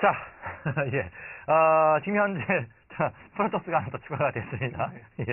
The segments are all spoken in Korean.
자, 예. 어, 지금 현재, 자, 프로토스가 하나 더 추가가 됐습니다. 예.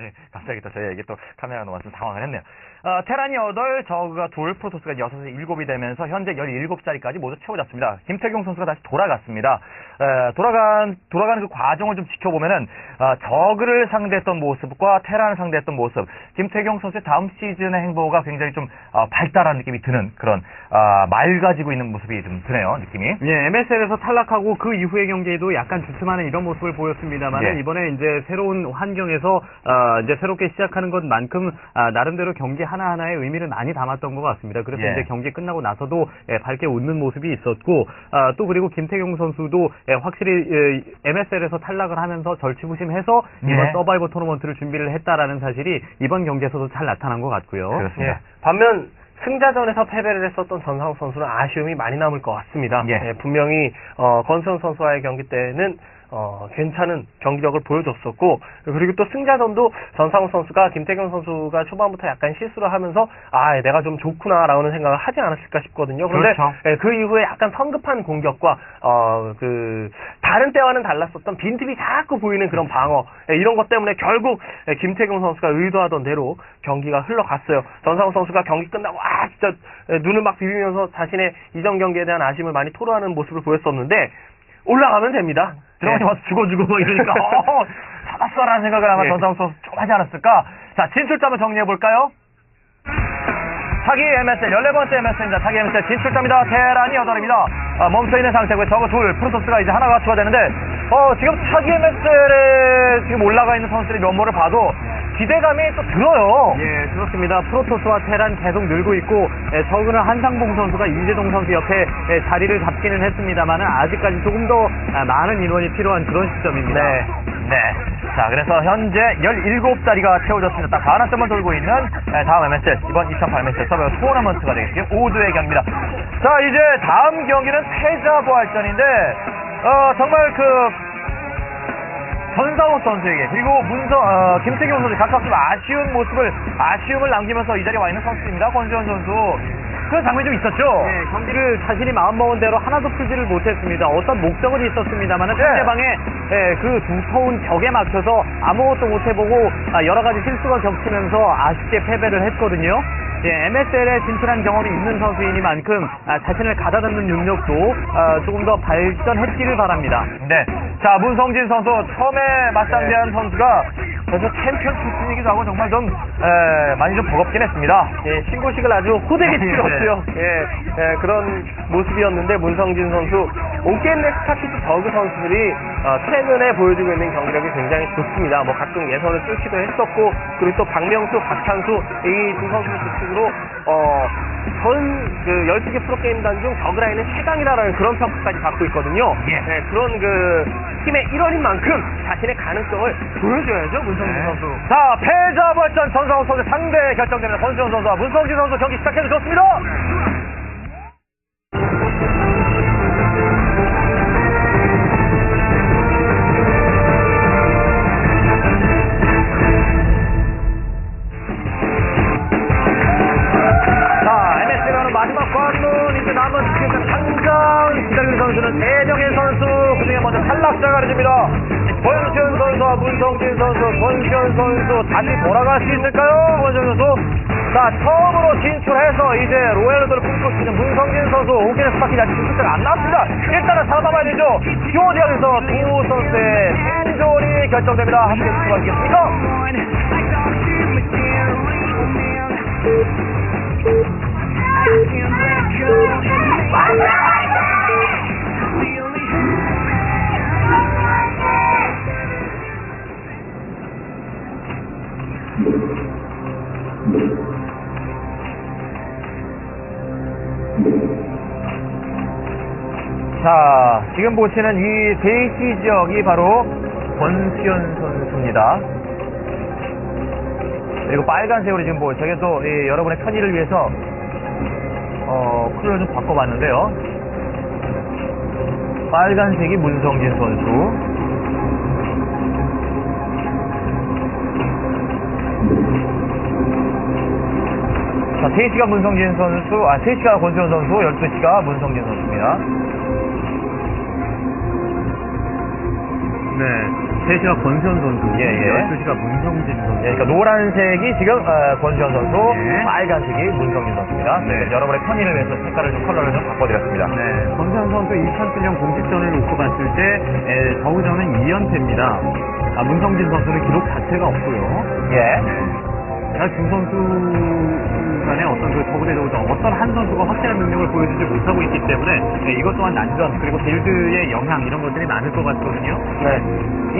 예. 갑자기 또 저희에게 또 카메라가 넘어와서 당황을 했네요. 어, 테란이 8, 저그가 둘, 프로토스가 6, 7이 되면서 현재 17자리까지 모두 채워졌습니다. 김태경 선수가 다시 돌아갔습니다. 에, 돌아간, 돌아가는 그 과정을 좀 지켜보면은, 어, 저그를 상대했던 모습과 테란을 상대했던 모습, 김태경 선수의 다음 시즌의 행보가 굉장히 좀, 어, 발달한 느낌이 드는 그런, 아, 맑아지고 있는 모습이 좀 드네요, 느낌이. 예, MSL에서 탈락하고 그 이후의 경기에도 약간 주춤하는 이런 모습을 보였습니다 만 예. 이번에 이제 새로운 환경에서 어, 이제 새롭게 시작하는 것만큼 아, 나름대로 경기 하나하나의 의미를 많이 담았던 것 같습니다. 그래서 예. 이제 경기 끝나고 나서도 예, 밝게 웃는 모습이 있었고 아, 또 그리고 김태경 선수도 예, 확실히 MSL에서 탈락을 하면서 절치부심해서 예. 이번 서바이벌 토너먼트를 준비를 했다라는 사실이 이번 경기에서도 잘 나타난 것 같고요. 그렇습니다. 예. 반면 승자전에서 패배를 했었던 전상욱 선수는 아쉬움이 많이 남을 것 같습니다. 예. 예, 분명히 어, 권수영 선수와의 경기 때는 어, 괜찮은 경기력을 보여줬었고 그리고 또 승자전도 전상욱 선수가 김태경 선수가 초반부터 약간 실수를 하면서 아 내가 좀 좋구나라는 생각을 하지 않았을까 싶거든요. 그런데 그렇죠. 예, 그 이후에 약간 성급한 공격과 어, 그 다른 때와는 달랐었던 빈틈이 자꾸 보이는 그런 방어 예, 이런 것 때문에 결국 예, 김태경 선수가 의도하던 대로 경기가 흘러갔어요. 전상우 선수가 경기 끝나고 아 진짜 예, 눈을 막 비비면서 자신의 이전 경기에 대한 아쉬움을 많이 토로하는 모습을 보였었는데 올라가면 됩니다. 들어가지 예. 마서 죽어주고 뭐 이러니까 어, 잡았어라는 생각을 아마 예. 전상욱 선수 좀 하지 않았을까? 자, 진출자 한번 정리해 볼까요? 차기 MSL 14번째 MSL입니다. 차기 MSL 진출자입니다. 테란이 8입니다. 아, 멈춰있는 상태고요. 저거 둘, 프로토스가 이제 하나가 추가되는데 어, 지금 차기 MSL에 지금 올라가 있는 선수들의 면모를 봐도 기대감이 또 들어요. 예, 그렇습니다. 프로토스와 테란 계속 늘고 있고, 예, 저그는 한상봉 선수가 이재동 선수 옆에 예, 자리를 잡기는 했습니다만은 아직까지 조금 더 아, 많은 인원이 필요한 그런 시점입니다. 네. 네. 자, 그래서 현재 17자리가 채워졌습니다. 딱 반환점을 돌고 있는 네, 다음 MSL, 이번 2008 MSL 서버 토너먼트가 되겠죠. 5두의 경기입니다. 자, 이제 다음 경기는 패자 부활전인데, 어, 정말 그, 전상욱 선수에게 그리고 문서 어, 김태경 선수 각각 좀 아쉬운 모습을 아쉬움을 남기면서 이 자리에 와 있는 선수입니다. 권지현 선수 그런 장면이 좀 있었죠. 네, 경기를 자신이 마음먹은 대로 하나도 풀지를 못했습니다. 어떤 목적은 있었습니다만 네. 상대방의 예, 그 두터운 벽에 막혀서 아무것도 못해보고 아, 여러 가지 실수가 겹치면서 아쉽게 패배를 했거든요. 예, MSL에 진출한 경험이 있는 선수이니만큼 아, 자신을 가다듬는 능력도 아, 조금 더 발전했기를 바랍니다. 네. 자, 문성진 선수 처음에 맞상대한 선수가 그래서 챔피언 출신이기도 하고 정말 좀 에, 많이 좀 버겁긴 했습니다. 예, 신고식을 아주 호되게 네. 치렀고요. 예, 예, 그런 모습이었는데 문성진 선수, 온게임넥 스타키트 저그 선수들이 어, 최근에 보여주고 있는 경기력이 굉장히 좋습니다. 뭐 가끔 예선을 뚫기도 했었고 그리고 또 박명수, 박찬수 이 두 선수 특징으로 어, 전그 12개 프로게임단 중 저그라인은 최강이라는 그런 평가까지 받고 있거든요. 예. 그런 그 팀의 일원인 만큼 자신의 가능성을 보여줘야죠, 문성진 네. 선수. 자, 패자 부활전 전상욱 선수 상대 결정됩니다. 권지현 선수와 문성진 선수 경기 시작해도 좋습니다. 선수, 권시현 선수 다시 돌아갈 수 있을까요? 권시현 선수. 자, 처음으로 진출해서 이제 로얄로드를 수 있는 문성진 선수, 오케네스 바퀴 아직 진출자가 안 나왔습니다. 일단은 살아남아야 되죠. POD에서 두 선수의 생존이 결정됩니다. 함께 지켜봐주겠습니까? 자, 지금 보시는 이 베이시 지역이 바로 권수현 선수입니다. 그리고 빨간색으로 지금 뭐, 저게 또, 이 여러분의 편의를 위해서, 어, 컬러를 좀 바꿔봤는데요. 빨간색이 문성진 선수. 자, 3시가 문성진 선수, 아, 3시가 권수현 선수, 12시가 문성진 선수입니다. 네. 3시가 권수현 선수, 예, 예. 12시가 문성진 선수. 예, 그러니까 노란색이 지금 어, 권수현 선수, 예. 빨간색이 문성진 선수입니다. 네. 그래서 여러분의 편의를 위해서 색깔을 좀 컬러를 좀 바꿔드렸습니다. 네, 권수현 선수 2007년 공식전을 놓고 봤을 때 에, 저우전은 2연패입니다. 아, 문성진 선수는 기록 자체가 없고요. 예. 자, 두 선수 간의 어떤 그 저그대 저우전, 어떤 한 선수가 확실한 능력을 보여주지 못하고 있기 때문에 네, 이것 또한 난전, 그리고 빌드의 영향 이런 것들이 많을 것 같거든요. 네.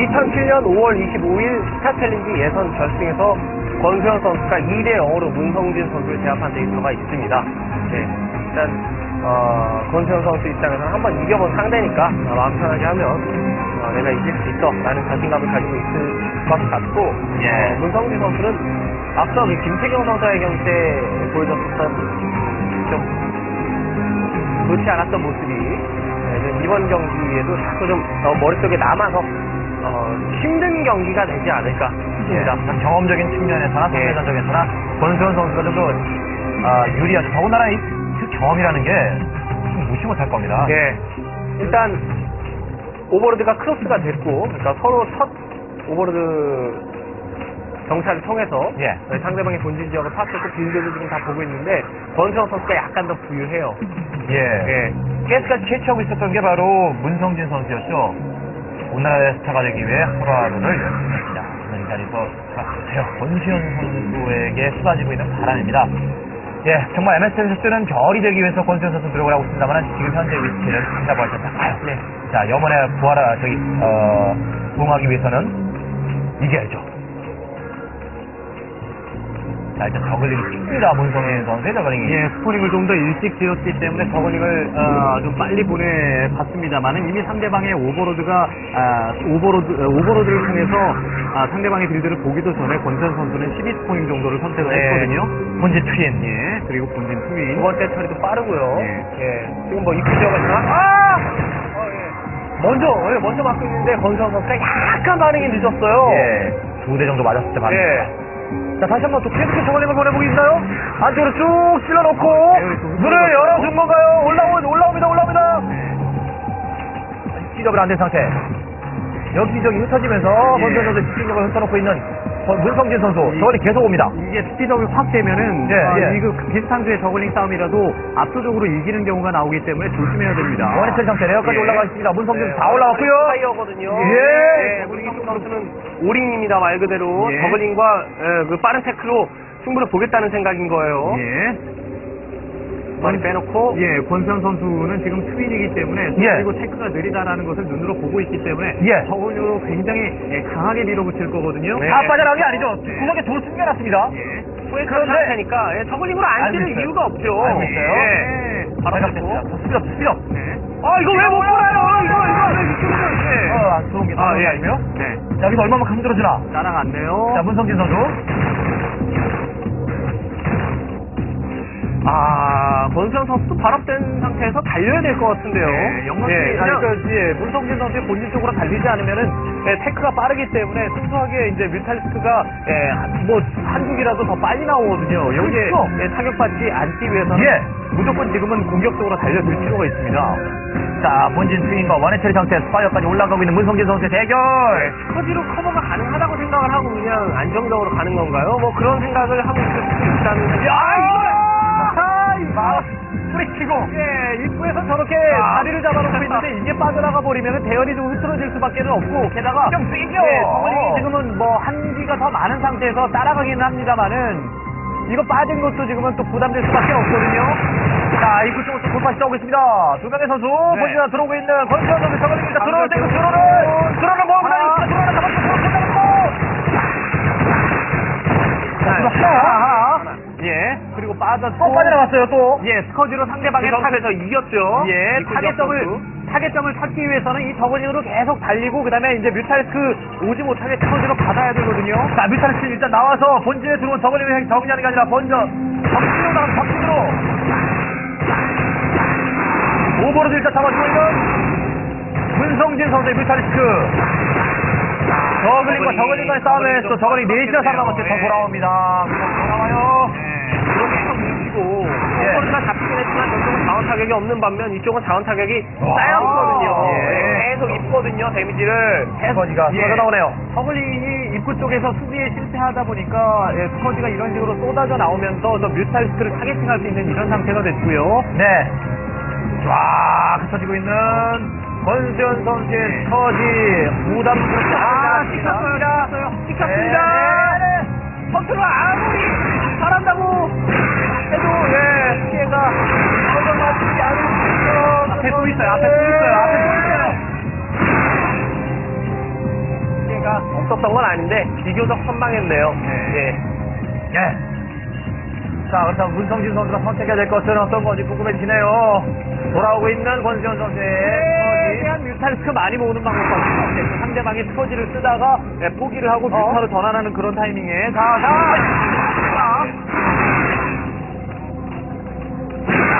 2007년 5월 25일 스타챌린지 예선 결승에서 권수현 선수가 2대 0으로 문성진 선수를 제압한 데이터가 있습니다. 네. 일단 어, 권수현 선수 입장에서는 한번 이겨본 상대니까 어, 마음 편하게 하면 어, 내가 이길 수 있어 라는 자신감을 가지고 있을 것 같고 예. 어, 문성진 선수는 앞서 그 김태경 선수의 경기 때 보여줬었던 좀 좋지 않았던 모습이 네, 좀 이번 경기에도 자꾸 좀 어, 머릿속에 남아서 어, 힘든 경기가 되지 않을까 싶습니다. 예, 경험적인 측면에서나 예. 상대전적에서나 권수현 선수가 좀더 아, 유리하죠. 더군다나 이, 그 경험이라는 게좀 무시 못할 겁니다. 예. 일단 오버로드가 크로스가 됐고 그러니까 서로 첫 오버로드 정찰을 통해서 예. 네, 상대방의 본진 지역을 파악했고 빌드를 지금 다 보고 있는데 권수영 선수가 약간 더 부유해요. 예. 예. 가스까지 채취하고 있었던 게 바로 문성진 선수였죠. 오늘의 스타가 되기 위해 하루하루를 열심히 했습니다. 오늘 이 자리에서 제가 권수현 선수에게 쏟아지고 있는 바람입니다. 예, 정말 MS에서 쓰는 별이 되기 위해서 권수현 선수 노력을 하고 있습니다만 지금 현재 위치를 때 나가요. 네. 자, 영원의 부활하, 저기, 어, 부응하기 위해서는 이겨야죠. 자, 일단 저글링이 칩니다. 문성진 선수의 저글링이. 예, 스포닝을 좀 더 일찍 지었기 때문에 저거닝을 어, 좀 빨리 보내봤습니다만은 이미 상대방의 오버로드가 아, 오버로드 어, 오버로드를 통해서 아, 상대방의 빌드를 보기도 전에 권선 선수는 12 스포닝 정도를 선택을 네. 했거든요. 본진 트윈. 예, 그리고 본진 두 투인. 번째 처리도 빠르고요. 예. 예. 지금 뭐 지역을 지나 아! 어, 예. 먼저 예, 먼저 맞고 있는데 권수영 선수가 약간 반응이 늦었어요. 예, 두 대 정도 맞았을 때 반응. 예. 자, 다시 한번 또 계속해서 저걸링을 보내보고 있나요? 안쪽으로 쭉 찔러놓고, 문을. 열어준 건가요? 올라오, 올라옵니다, 올라옵니다. 네. 기접을 안 된 상태. 여기저기 흩어지면서, 예. 먼저 선수 집중력을 흩어놓고 있는 권- 문성진 선수. 이- 저걸링 계속 옵니다. 이게 스피드업이 확 되면은 예, 아, 예. 이거 비슷한 수의 저글링 싸움이라도 압도적으로 이기는 경우가 나오기 때문에 조심해야 됩니다. 원해철 상태, 레어까지 예. 올라가 있습니다. 문성진 네, 다 올라왔고요. 파이어거든요. 예. 예. 우리 이쪽 선수는 올인입니다 말 그대로 예. 저글링과 예, 그 빠른 태클로 승부를 보겠다는 생각인 거예요. 예. 많이 빼놓고 예, 권수현 선수는 지금 트윈이기 때문에 예. 그리고 테크가 느리다라는 것을 눈으로 보고 있기 때문에 예. 저걸로 굉장히 예, 강하게 밀어붙일 거거든요. 네. 다 빠져나간 게 아니죠. 네. 구석에 돌 숨겨놨습니다. 예. 후에 그런데- 그런 상태니까 예, 저글링으로 안 있어요. 이유가 없죠. 알고 있어요. 예. 바로 발각됐습니다. 잡고. 스피드업, 스피드업. 네. 아 이거 왜 못 보나요? 이거 이거 왜 미치는 예. 어, 안게 아, 예. 아니고요. 네. 자, 여기서 얼마만큼 흔들어주나. 따라갔네요. 자, 문성진 선수. 아 권수영 선수도 발업된 상태에서 달려야 될 것 같은데요. 네, 영광이 예, 그냥 예, 문성진 선수의 본진 쪽으로 달리지 않으면은 예, 테크가 빠르기 때문에 순수하게 이제 뮤탈리스크가 예, 한- 뭐 한국이라도 더 빨리 나오거든요. 여기에 그렇죠. 예, 타격받지 않기 위해서는 예. 무조건 지금은 공격적으로 달려들 필요가 있습니다. 자, 본진 스윙과 원해처리 상태 스파이어까지 올라가고 있는 문성진 선수의 대결. 스커지로 커버가 가능하다고 생각을 하고 그냥 안정적으로 가는 건가요? 뭐 그런 생각을 하고 있을 수도 있다는. 야, 아, 이 마, 뿌리치고. 예, 입구에서 저렇게 아. 자리를 잡아놓고 있는데 이게 빠져나가 버리면 대열이 좀 흐트러질 수밖에 없고 게다가 좀 세죠. 예, 정원이 지금은 뭐 한기가 더 많은 상태에서 따라가기는 합니다만은 이거 빠진 것도 지금은 또 부담될 수밖에 없거든요. 자, 입구 쪽으로 또 돌파 시작하고 있습니다. 두 명의 선수, 본진 안 들어오고 있는 권수현 선수 저걸입니다. 들어올 때, 그드 빠졌고 또 빠져나갔어요, 또. 예, 스커지로 상대방의 그타 상태에서 이겼죠. 예, 타겟점을. 타겟점을 찾기 위해서는 이 저글링으로 계속 달리고 그다음에 이제 뮤탈스크 오지 못하게 스커지로 받아야 되거든요. 자, 뮤탈리스 일단 나와서 본진에 들어온 정리하는 게 아니라 먼저 정신으로 나가서 정신으로. 오버로드 일단 잡아주고 있는 문성진 선수의 뮤탈리스크. 저글링과 저글링과의 싸움에서 저글링 4시나 살아남았을 더 돌아옵니다. 더 돌아와요. 계속 뭉치고 예. 코스가 잡히긴 했지만 저쪽은 자원 타격이 없는 반면 이쪽은 자원 타격이 와. 쌓였거든요. 예. 계속 입고 있거든요, 데미지를. 스커지가 예. 쏟아 나오네요. 저글링이 입구 쪽에서 수비에 실패하다 보니까 예, 스커지가 이런 식으로 쏟아져 나오면서 저 뮤탈리스크를 타겟팅할 수 있는 이런 상태가 됐고요. 네. 쫙 흩어지고 있는 권수현 선수의 스커지 부담스럽게 아, 니다 찍혔습니다. 찍혔습니다. 네. 컨트롤 아무리 예, 피해가 전혀 맞지 않을 앞에 또 있어요. 앞에 또 있어요. 앞에 또 있어요. 피해가 없었던 건 아닌데, 비교적 선방했네요. 예. 예. 자, 그렇다면 문성진 선수가 선택해야 될 것은 어떤 건지 궁금해지네요. 돌아오고 있는 권수현 선수의. 최대한 뮤탈스크 많이 모으는 방법밖에 없어요. 상대방이 스커지를 쓰다가 예, 포기를 하고 뮤타로 전환하는 그런 타이밍에 자, 자,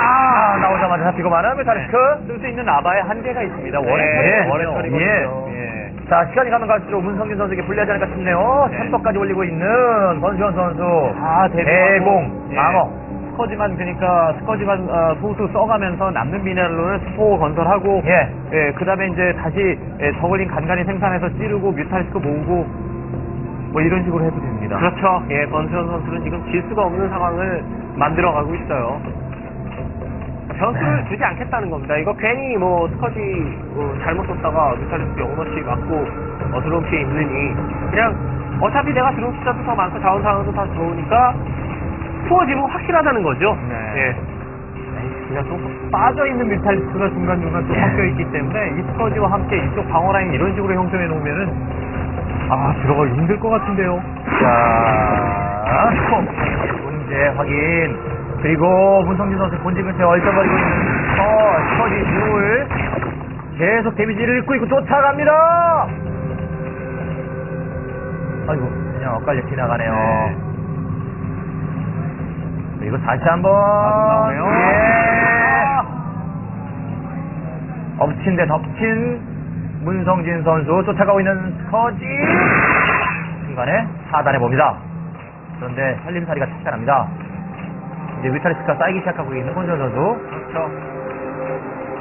아, 나오자마자 잡히고 마는 메탈리스크. 쓸 수 있는 라바의 한계가 있습니다. 예, 원래 원래 처리거든요. 예. 자, 시간이 가면 갈수록 문성진 선수에게 불리하지 않을까 싶네요. 네. 템포까지 올리고 있는 권수현 선수. 아, 대공, 예. 방어. 스커지만 그러니까 스커지만 어, 소수 써가면서 남는 미네랄로는 스포 건설하고 예. 예, 그다음에 이제 다시 예, 저글링 간간히 생산해서 찌르고 뮤탈리스크 모으고 뭐 이런 식으로 해도 됩니다. 그렇죠. 예, 권수현 선수는 지금 질 수가 없는 상황을 만들어가고 있어요. 변수를 네. 주지 않겠다는 겁니다. 이거 괜히 뭐 스커지 어, 잘못 썼다가 뮤탈리스크 영너치 맞고 어, 드론 피해 있느니 그냥 어차피 내가 드론 숫자도 더 많고 자원 상황도 다 좋으니까 투어지면 확실하다는 거죠. 네. 예. 그냥 좀 빠져 있는 뮤탈리스크가 중간 중간 또 예. 섞여 있기 때문에 이 스커지와 함께 이쪽 방어 라인 이런 식으로 형성해 놓으면은 아 들어가기 힘들 것 같은데요. 자, 문제 확인. 그리고 문성진 선수 본진 근처에 얼쩡거리고 있는 어, 스커지 듀을. 계속 데미지를 입고 있고 쫓아갑니다! 아이고, 그냥 엇갈려 지나가네요. 그리고 다시 한 번. 나오네요. 예. 엎친 데 덮친 문성진 선수 쫓아가고 있는 스커지. 중간에 차단해 봅니다. 그런데 살림살이가 납니다. 이제 위타리스크가 쌓이기 시작하고 있는 권선 선수. 그렇죠.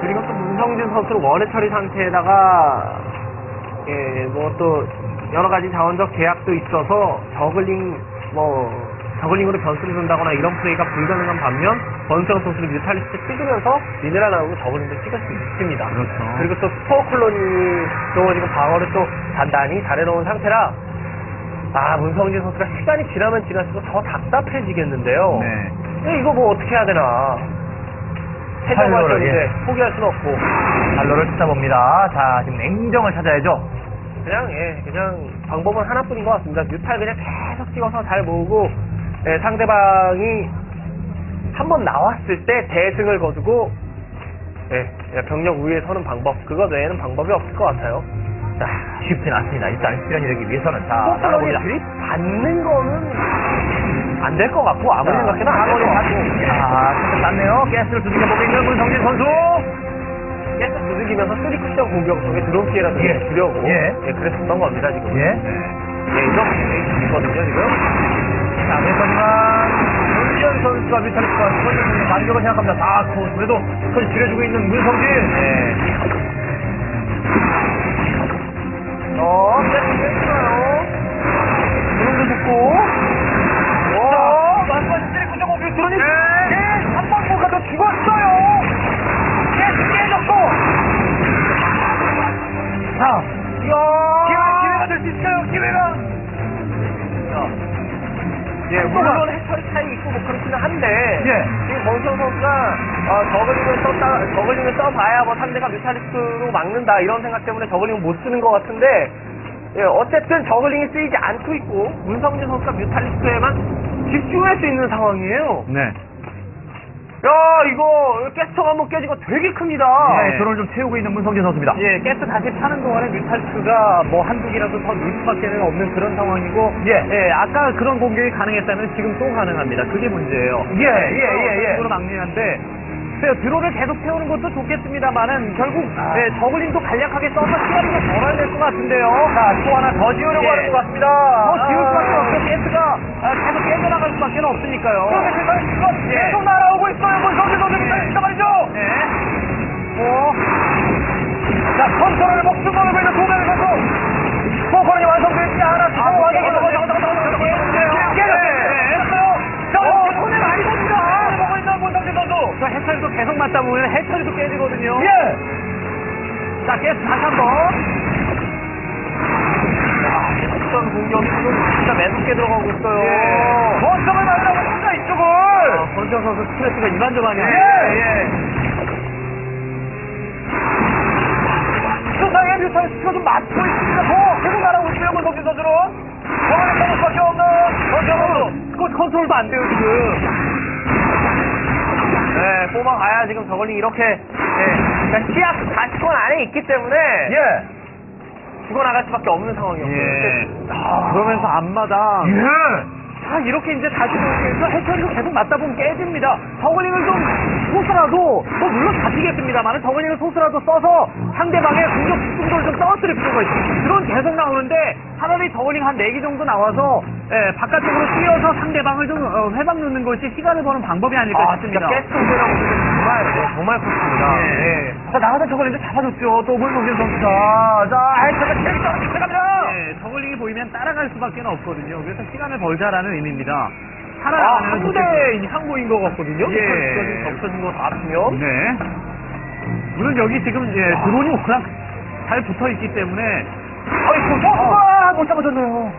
그리고 또 문성진 선수는 원해 처리 상태에다가 예, 뭐 또 여러 가지 자원적 제약도 있어서 저글링 뭐 저글링으로 변수를 준다거나 이런 플레이가 불가능한 반면 권수영 선수는 뮤탈리스트 찍으면서 미네랄 나오고 저글링도 찍을 수 있습니다. 그렇죠. 그리고 또 스포 콜로니도 지금 방어를 또 단단히 잘해놓은 상태라 아 문성진 선수가 시간이 지나면 지날수록 더 답답해지겠는데요. 네. 예, 이거 뭐 어떻게 해야 되나. 팔로를, 해적하셨는데 예. 포기할 수는 없고 발로를 찾아봅니다. 자, 지금 냉정을 찾아야죠. 그냥 예 그냥 방법은 하나뿐인 것 같습니다. 뮤탈 그냥 계속 찍어서 잘 모으고 예, 상대방이 한 번 나왔을 때 대승을 거두고 예, 예, 병력 위에 서는 방법 그거 외에는 방법이 없을 것 같아요. 자, 쉽진 않습니다. 일단 실현이 되기 위해서는 자, 포클론이 따라봅니다. 드립 받는 거는 안 될 것 같고 아무리 생각해도 안될 것 같고 자, 진짜 닿네요. 가스를 두들겨보고 있는 문성진 선수. 계속 두들기면서 쓰리 쿠션 공격 속에 드론 피해라도 예. 주려고 예. 예, 그랬었던 겁니다 지금. 예. 예, 이렇게 있거든요 지금. 자, 그랬더니만, 문지현 선수가 스커지 선수의 반격을 생각합니다. 아, 그, 그래도 스커지 줄여주고 있는 문성진. 예. 어, 뺐어요. 드론도 붙고. 오, 한번 쓰리 쿠션 공격 드론이. 예, 한번 못 가서 죽었어요. 깨, 깨졌고. 자, 이야. 기회, 기회가 될 수 있을까요? 기회가. 자. 예, 물론 차이 있고 뭐 그렇기는 한데 예. 지금 권성 선수가 어, 저글링을 썼다 저글링을 써봐야 뭐 상대가 뮤탈리스크로 막는다 이런 생각 때문에 저글링을 못 쓰는 것 같은데 예, 어쨌든 저글링이 쓰이지 않고 있고 문성진 선수가 뮤탈리스크에만 집중할 수 있는 상황이에요. 네. 야 이거 깨스터가 한번 깨지고 되게 큽니다. 네, 드론을 좀 채우고 있는 문성진 선수입니다. 예, 가스 다시 파는 동안에 뮤탈스크가 뭐 한두 개라도 더 넣을 수밖에 없는 그런 상황이고, 예. 아까 그런 공격이 가능했다면 지금 또 가능합니다. 그게 문제예요. 예, 예, 예, 예. 으로 막리는데, 글쎄요, 드론을 계속 태우는 것도 좋겠습니다만은, 결국, 아. 예, 저글링도 간략하게 써서 시간을 좀 벌어야 될 것 같은데요. 자, 또 하나 더 지으려고 예. 하는 것 같습니다. 뭐 지울 수밖에 아. 없죠. 가스가 아, 계속 깨져나갈 수밖에 없으니까요. 그런데 세상에 이거 예. 계속 날아오고 있어요. 문성진 선수 네. 진짜 말이죠. 네. 뭐, 자, 컨트롤을 목숨 걸고 있는 두 명의 선수. 포커는 완성되지 않았습니다. 아, 완성되지 깨졌어요. 않았습니다. 깨졌어요. 자, 어, 손에 많이 삽니다. 보고 있는 문성진 선수. 저 해처리도 계속 맞다 보면 해처리도 깨지거든요. 예. 자, 깨 다시 한 번. 어떤 공격이 지금 진짜 매섭게 들어가고 있어요. 거점을 만나고 있습니다, 이쪽을. 아, 권지현 선수 스트레스가 이만저만이에요. 예, 예. 수상의 뮤탈스가 좀 맞고 있습니다. 더 계속 날아오고 있어요, 문성진 선수는. 정원에 잡을 수밖에 없는 권지현 선수. 스코트 컨트롤도 안 돼요, 지금. 네, 뽑아가야 지금 저걸링 이렇게, 예. 그러니까 가시권 안에 있기 때문에 예. 죽어나갈 수밖에 없는 상황이었고요. 예. 아, 그러면서 앞마당. 예. 자, 이렇게 이제 다시 보면서 해처리도 계속 맞다 보면 깨집니다. 저글링을 좀 소스라도, 뭐 물론 잡히겠습니다만 저글링을 소스라도 써서 상대방의 공격 집중도를 좀 떨어뜨릴 필요가 있습니다. 드론 계속 나오는데 차라리 저글링 한 4기 정도 나와서 예, 바깥쪽으로 뛰어서 상대방을 좀 어, 회방 놓는 것이 시간을 버는 방법이 아닐까 아, 싶습니다. 가스통제라고 정말, 네, 정말 컸습니다. 예. 예. 자, 나가다 저걸 이제 잡아줬죠. 또 문성진 선수가. 자, 해처가 재밌다 들어갑니다. 예, 저글링이 보이면 따라갈 수밖에 없거든요. 그래서 시간을 벌자라는 의미입니다. 아, 살아나가는 한 부대 이상보인 것 같거든요. 예. 겹쳐진 거다 합치면. 네. 물론 여기 지금 예, 드론이 워낙 잘 붙어 있기 때문에 아이고, 아, 못 잡아줬네요.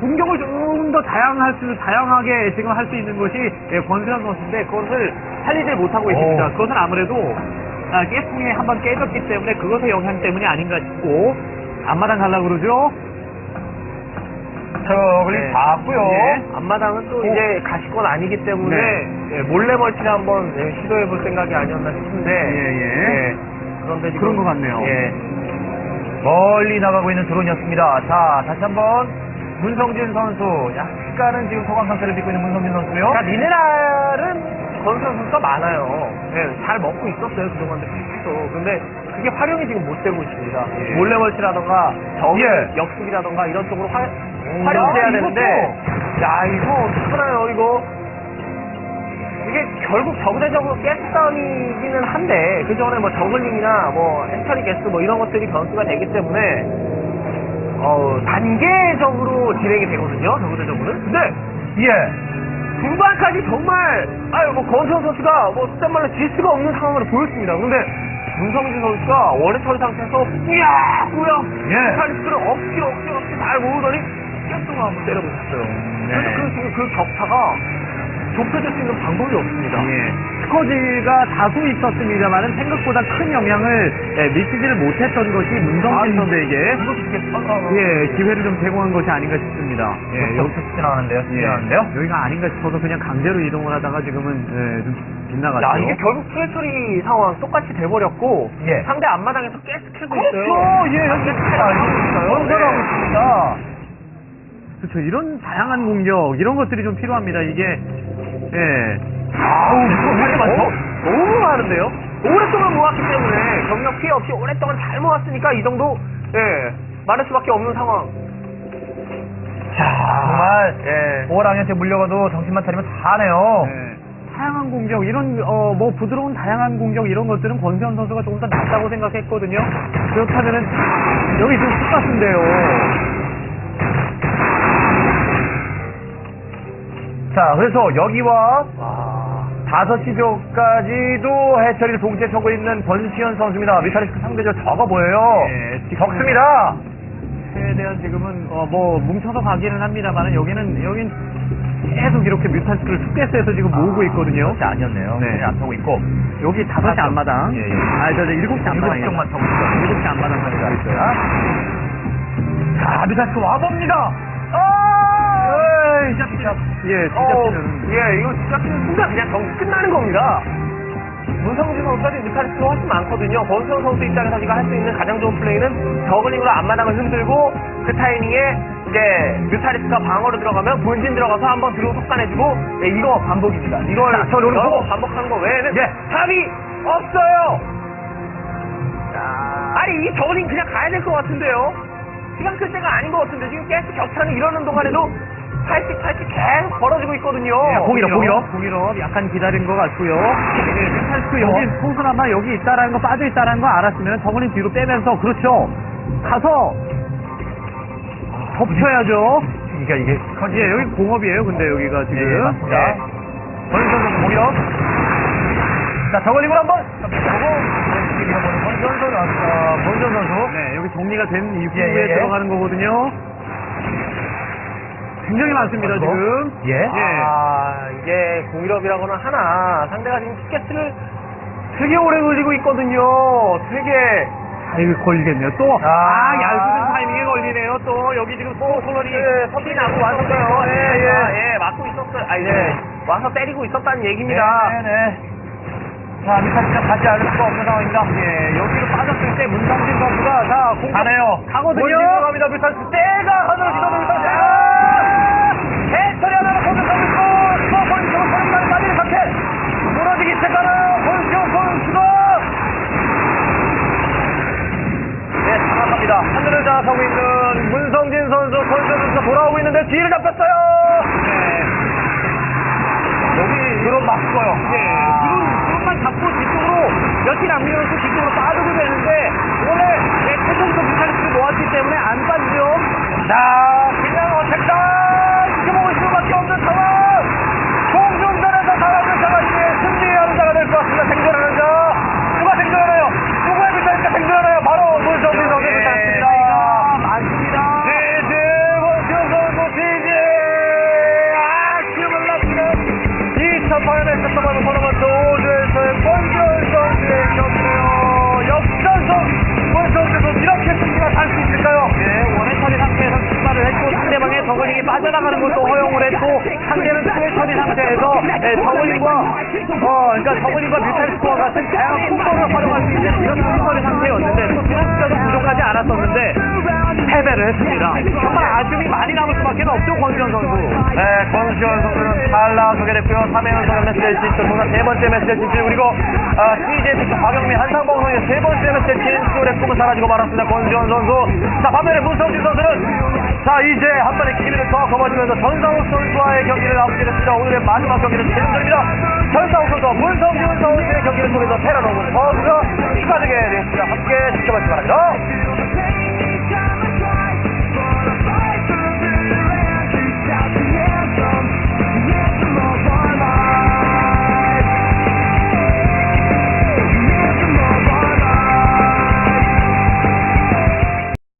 공격을 좀 더 다양할 수 다양하게 지금 할 수 있는 것이 예, 권수현 선수인데 그것을 살리질 못하고 있습니다. 어. 그것은 아무래도 아, 깨풍에 한번 깨졌기 때문에 그것의 영향 때문이 아닌가 싶고 앞마당 가려고 그러죠. 저글링 네. 봤고요. 예. 앞마당은 또 이제 가시권 아니기 때문에 네. 예, 몰래 멀티를 한번 예, 시도해볼 생각이 아니었나 싶은데 예, 예. 그런데 지금 그런 것 같네요. 예. 멀리 나가고 있는 드론이었습니다. 자, 다시 한번 문성진 선수. 약간은 지금 소강 상태를 빚고 있는 문성진 선수요. 그러니까 미네랄은 건설 선수가 많아요. 예, 잘 먹고 있었어요 그동안 계속. 근데 그게 활용이 지금 못 되고 있습니다. 예. 몰래 멀티라던가 적 예. 역습이라던가 이런 쪽으로 활, 야, 활용돼야 이것도. 되는데 야 이거 어떡하나요 이거 이게 결국 적대적으로 가스다운이기는 한데 그 전에 뭐 저글링이나 뭐 해처리 가스 뭐 이런 것들이 변수가 되기 때문에 어 단계적으로 진행이 되거든요 적대적으로는 근데 예. 중반까지 정말 아유 뭐 권수현 선수가 뭐 속된 말로 질 수가 없는 상황으로 보였습니다. 근데 문성진 선수가 원래 처리 상태에서 꾸역꾸역 예. 스타리스를 억지로 억지로 억지로 잘 모으더니 깨뚱을 한번 때려보셨어요. 그래서 그, 그, 그 격차가 좁혀질 수 있는 방법이 없습니다. 예. 스커지가 다수 있었습니다만은 생각보다 큰 영향을 예, 미치지를 못했던 것이 문성진 선수에게 이거. 예, 기회를 좀 제공한 것이 아닌가 싶습니다. 예, 예, 여기, 여기서 스피나가는데요. 스피나가는데요. 여기가 아닌가 싶어서 그냥 강제로 이동을 하다가 지금은 예, 좀 빗나갔죠. 야, 이게 결국 처리 상황 똑같이 돼버렸고, 예. 상대 앞마당에서 가스 캐고 있어요. 그렇죠. 예, 여기 있어요. 건설하고 네. 있습니다. 그렇죠. 이런 다양한 공격 이런 것들이 좀 필요합니다. 이게 예. 아우, 이거 왜 이렇게 많죠? 너무 많은데요? 오랫동안 모았기 때문에 경력 피해 없이 오랫동안 잘 모았으니까 이 정도 예 많을 수밖에 없는 상황. 자, 정말 예. 오랑한테 물려가도 정신만 차리면 다 하네요. 예. 다양한 공격 이런 어 뭐 부드러운 다양한 공격 이런 것들은 권세현 선수가 조금 더 낫다고 생각했거든요. 그렇다면은 여기 좀 똑같은데요. 자, 그래서 여기와 와. 다섯 시 벽까지도 해처리를 동시에 쳐고 있는 권시현 선수입니다. 미사리스크 상대적으로 적어 보여요. 예, 적습니다. 최대한 지금은 어 뭐 뭉쳐서 가기는 합니다만은 여기는 여긴 계속 이렇게 뮤탄스크를 투게스에서 지금 모으고 있거든요. 그것이 아니었네요. 네. 네. 안 타고 있고. 여기 다섯 시 다섯. 앞마당. 예, 예. 아, 저, 저 일곱 시 일곱 앞마당. 쪽만 타고 있어요. 일곱 시 앞마당 가는 거 있어요. 자, 미사리스크 와봅니다. 아! 에이, 진짜. 예, 진짜 어, 는 예, 이거 진짜 진짜 그냥 경기 끝나는 겁니다. 문성진 선수가 지금 뮤타리스가 훨씬 많거든요. 권수영 선수 입장에서 지금 할수 있는 가장 좋은 플레이는 저글링으로 앞마당을 흔들고 그 타이밍에 이제 뮤타리스가 방어로 들어가면 본진 들어가서 한번 들어 속단해주고 네, 이거 반복입니다. 이걸 자, 저 보고. 번 반복하는 거 외에는 예. 답이 없어요. 아니 이 저글링 그냥 가야 될 것 같은데요. 시간 끌 때가 아닌 것 같은데 지금 가스 격차는 이러는 동안에도 팔씩 팔씩 계속 벌어지고 있거든요. 예, 공일업, 공일업. 공일업 약간 기다린 것 같고요. 예, 뮤탈스크 여기 소수나마 여기 있다라는 거 빠져 있다라는 거 알았으면 저번에 뒤로 빼면서 그렇죠. 가서 덮쳐야죠. 그러니까 이게 예, 여기 공업이에요. 근데 여기가 지금 예, 맞습니다. 예. 권지현 선수 공이업. 자, 저걸링을 한번 선수, 어, 권지현 선수. 네, 여기 정리가 된 이후에 예, 예, 예. 들어가는 거거든요. 굉장히 많습니다, 지금. 예. 아, 이게 공일업이라고는 하나 상대가 지금 티켓을 되게 오래 걸리고 있거든요. 되게 아, 이거 걸리겠네요. 또, 아. 아, 얄궂은 타이밍에 걸리네요. 또, 여기 지금 또 콜러리. 예, 선비 나고 왔었어요. 예, 예, 예, 맞고 있었어요. 아, 예, 와서 때리고 있었다는 얘기입니다. 네, 네. 자, 미카스가 가지 않을 수가 없는 상황입니다. 예, 여기로 빠졌을 때 문상진 선수가 자, 공격 가네요. 가거든요. 갑니다, 미카스. 때가 하늘을 기도는 미카스. 아! 해처리 하나로 공격하고 있고, 또 권지현 선수가 빠지는 상태. 시작하는 권지현 선수가 네, 장악합니다. 하늘을 장악하고 있는 문성진 선수, 권지현 선수가 돌아오고 있는데 뒤를 잡혔어요. 네. 여기 드론 맞고요. 예, 드론, 드론만 잡고 뒤쪽으로 몇팀 안 밀어서 뒤쪽으로 빠지고 되는데, 원래 예, 최종적 뮤탈리스를 모았기 때문에 안 빠지죠. 자, 처리 상태에서 예, 저글링과 어 그러니까 저글링과 뮤탈 스코어 같은 다양한 콤보를 활용할 수 있는 이런 처리 상태였는데 숫자도 부족하지 않았었는데 패배를 했습니다. 정말 아쉬 없죠 권지현 선수. 네, 권수현 선수는 잘 나서게 됐고요. 3회 연속 매스를 진출, 세 번째 진출, 그리고 아, CJ 피처 박영민, 한상봉 선수의 세 번째 매스를 진출의 꿈은 사라지고 말았습니다. 권수현 선수. 자, 반면에 문성진 선수는 자, 이제 한 번의 기회를 더 거머쥐면서 전상욱 선수와의 경기를 앞두게 됐습니다. 오늘의 마지막 경기는 최종전입니다. 전상욱 선수와 문성진 선수의 경기를 통해서 테라노브 선수가 축하드리게 됐습니다. 함께 지켜봐주시기 바랍니다.